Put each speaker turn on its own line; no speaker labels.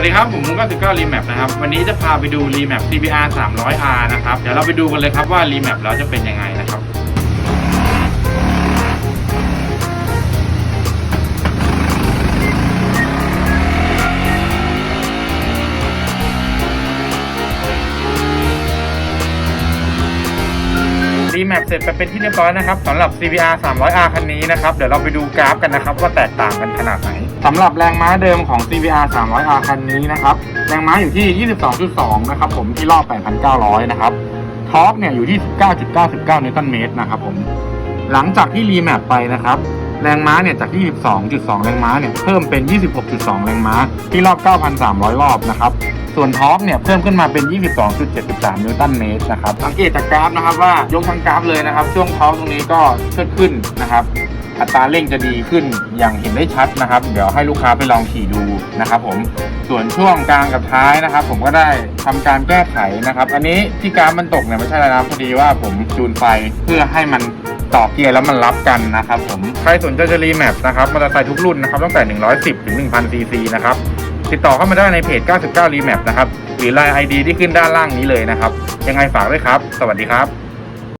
วัสดีครับ ผมมุก99 Remap นะครับ วันนี้จะพาไปดู Remap CBR 300R นะครับ เดี๋ยวเราไปดูกันเลยครับว่า Remap แล้วจะเป็นยังไงนะครับรีแมปเสร็จไปเป็นที่เรียบร้อยนะครับสำหรับ CBR 300R คันนี้นะครับ เดี๋ยวเราไปดูกราฟกันนะครับ ว่าแตกต่างกันขนาดไหน สำหรับแรงม้าเดิมของ CBR 300R คันนี้นะครับ แรงม้าอยู่ที่ 22.2 นะครับผมที่รอบ 8,900 นะครับ ทอร์กเนี่ยอยู่ที่ 19.99 นิวตันเมตรนะครับผม หลังจากที่รีแมปไปนะครับ แรงม้าเนี่ยจาก 22.2 แรงม้าเนี่ยเพิ่มเป็น 26.2 แรงม้าที่รอบ 9,300 รอบนะครับ ส่วนท็อปเนี่ยเพิ่มขึ้นมาเป็น 22.73 นิวตันเมตรนะครับ สังเกตจากกราฟนะครับว่ายกทั้งกราฟเลยนะครับ ช่วงท็อปตรงนี้ก็เชิดขึ้นนะครับ อัตราเร่งจะดีขึ้นอย่างเห็นได้ชัดนะครับ เดี๋ยวให้ลูกค้าไปลองขี่ดูนะครับผมส่วนช่วงกลางกับท้ายนะครับ ผมก็ได้ทำการแก้ไขนะครับ อันนี้ที่กราฟมันตกเนี่ยไม่ใช่แล้วนะพอดีว่าผมจูนไฟเพื่อให้มันต่อเกียร์แล้วมันรับกันนะครับผมใครสนใจจะรีแมปนะครับมอเตอร์ไซค์ทุกรุ่นนะครับตั้งแต่ 110 ถึง 1,000ซีซีนะครับ ติดต่อเข้ามาได้ในเพจ 99 Remap นะครับ หรือ Line ID ที่ขึ้นด้านล่างนี้เลยนะครับ ยังไงฝากด้วยครับ สวัสดีครับ